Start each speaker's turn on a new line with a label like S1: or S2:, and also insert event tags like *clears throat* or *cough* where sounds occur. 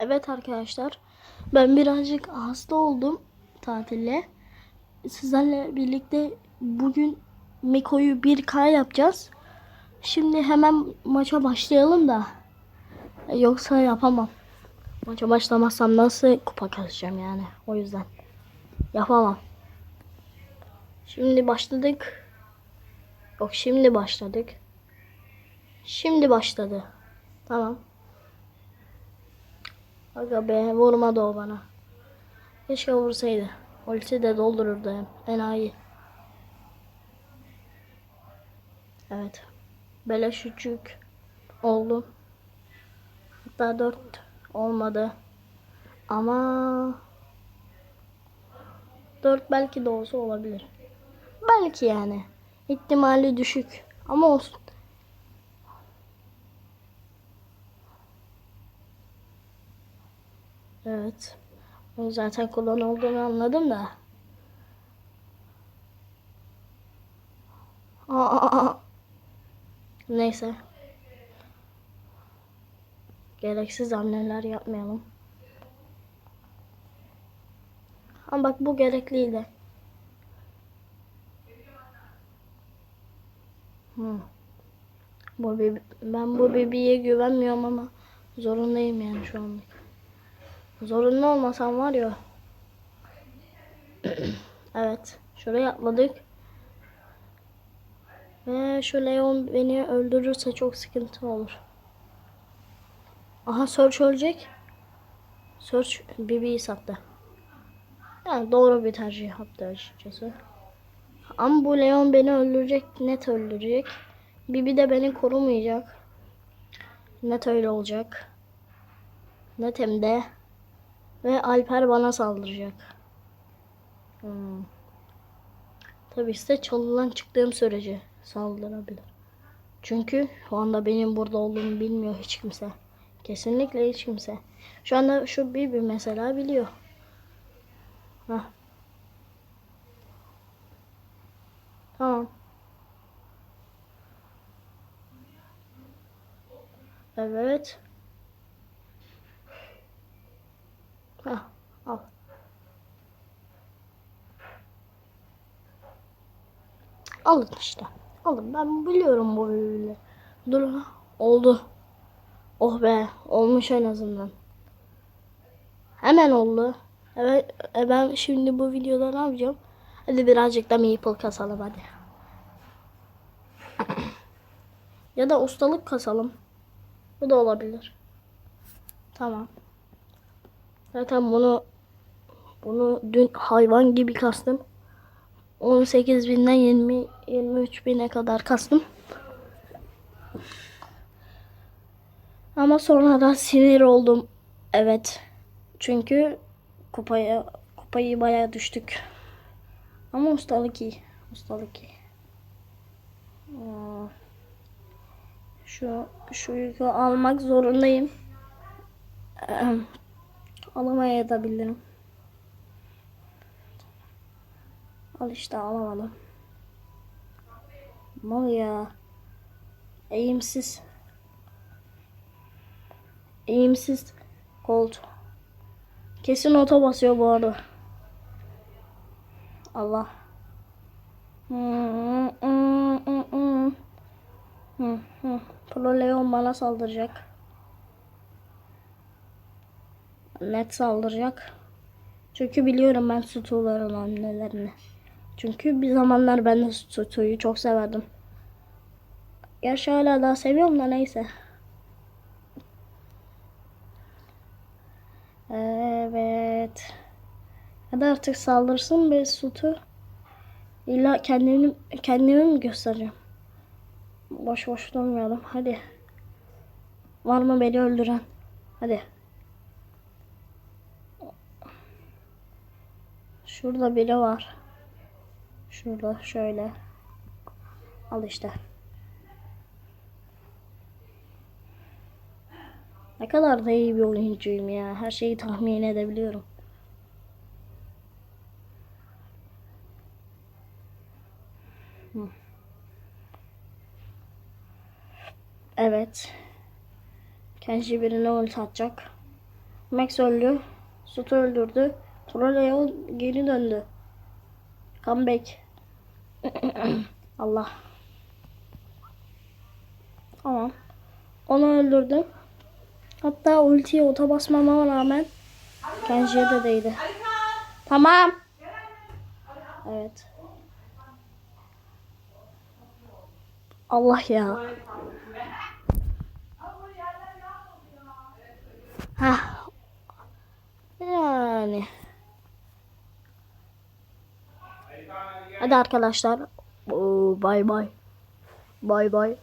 S1: Evet arkadaşlar. Ben birazcık hasta oldum tatille. Sizlerle birlikte bugün Meko'yu 1K yapacağız. Şimdi hemen maça başlayalım da. Yoksa yapamam. Maça başlamazsam nasıl kupa kasacağım yani. O yüzden. Yapamam. Şimdi başladık. Yok şimdi başladık. Şimdi başladı. Tamam. Aga be vurmadı o bana. Keşke vursaydı. Ulti de doldururdu hem. Enayi. Evet. Beleş üçük oldu. Hatta dört olmadı. Ama dört belki de olsa olabilir. Belki yani. İhtimali düşük. Ama olsun. Evet. O zaten kullan olduğunu anladım da. Aa, neyse. Gereksiz hamleler yapmayalım. Ama bak bu gerekliydi. Hmm. Bu ben bu bebeğe güvenmiyorum ama zorundayım yani şu anlık. Zorunlu olmasam var ya. evet. Şuraya atladık. Ve şu Leon beni öldürürse çok sıkıntı olur. Aha Search ölecek. Search Bibi'yi sattı. Yani doğru bir tercih yaptı açıkçası. Ama bu Leon beni öldürecek. Net öldürecek. Bibi de beni korumayacak. Net öyle olacak. Net hem de. Ve Alper bana saldıracak. Hmm. Tabii ise çalıdan çıktığım sürece saldırabilir. Çünkü şu anda benim burada olduğumu bilmiyor hiç kimse. Kesinlikle hiç kimse. Şu anda şu Bibi mesela biliyor. Hah. Tamam. Evet. Al. Alın işte. Alın. Ben biliyorum bu ürünü. Dur. Oldu. Oh be. Olmuş en azından. Hemen oldu. Evet. e, Ben şimdi bu videoda ne yapacağım? Hadi birazcık da maple kasalım hadi. *clears throat* ya da ustalık kasalım. Bu da olabilir. Tamam. Zaten bunu bunu dün hayvan gibi kastım. 18 binden 20 23 bine kadar kastım. Ama sonradan sinir oldum. Evet. Çünkü kupaya kupayı bayağı düştük. Ama ustalık iyi. Ustalık iyi. Şu şu yükü almak zorundayım. Ahem. Alamaya da bilirim. Al işte alamadım. Mal ya. Eğimsiz. Eğimsiz Colt. Kesin oto basıyor bu arada. Allah. Hmm, hmm, hmm, hmm. Hmm, hmm. Pro Leon bana saldıracak. Net saldıracak. Çünkü biliyorum ben Stu'ların annelerini. Çünkü bir zamanlar ben de Stu'yu çok severdim. Gerçi hala daha seviyorum da neyse. Evet. Hadi artık saldırsın be Stu'yu. İlla kendimi, kendimi mi göstereceğim? Boş boş durmayalım. Hadi. Var mı beni öldüren? Hadi. Şurada biri var. Şurada şöyle. Al işte. Ne kadar da iyi bir oyuncuyum ya. Her şeyi tahmin edebiliyorum. Evet. Kenji birine ulti atacak. Max öldü. Sutu öldürdü. Troleo geri döndü. Comeback. *coughs* Allah. Tamam. Onu öldürdüm. Hatta ultiye ota basmama rağmen Kenji'ye de değdi. Tamam. Evet. Allah ya. Hah. Yani. Hadi arkadaşlar. Bay bay. Bay bay.